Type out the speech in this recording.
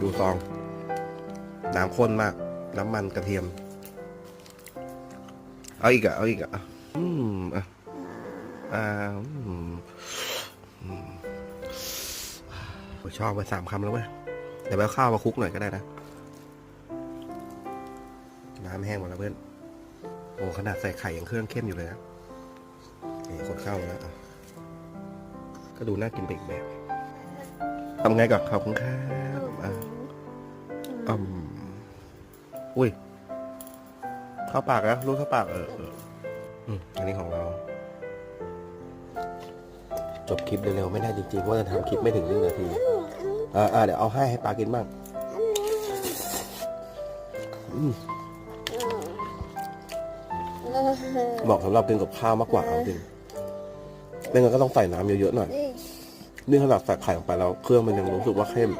ดูซอง น้ำข้นมาก น้ำมันกระเทียม เอาอีกอะเอาอีกอะอืมอะอ่าอืมอืมผมชอบไปสามคำแล้วเว้ยเดี๋ยวไปข้าวมาคุกหน่อยก็ได้นะ น้ำแห้งหมดแล้วเพื่อน โอ้ขนาดใส่ไข่ยังเครื่องเข้มอยู่เลยนะนี่คนเข้าแล้วก็ดูน่ากินไปอีกแบบทำไงก่อนขอบคุณค่ะ อืมอุ้ย เข้าปากนะรู้เข้าปากเออเอออืมอันนี้ของเรา จบคลิปเร็วๆไม่ได้จริงๆว่าจะทำคลิปไม่ถึงหนึ่งนาทีอ่าอ่าเดี๋ยวเอาให้ให้ปลากินบ้างอืมเหมาะสำหรับกินกับข้าวมากกว่าเอาจริงไม่งั้นก็ต้องใส่น้ำเยอะๆหน่อยนี่ขนาดใส่ไข่ลงไปแล้วเครื่องมันยังรู้สึกว่าเข้ม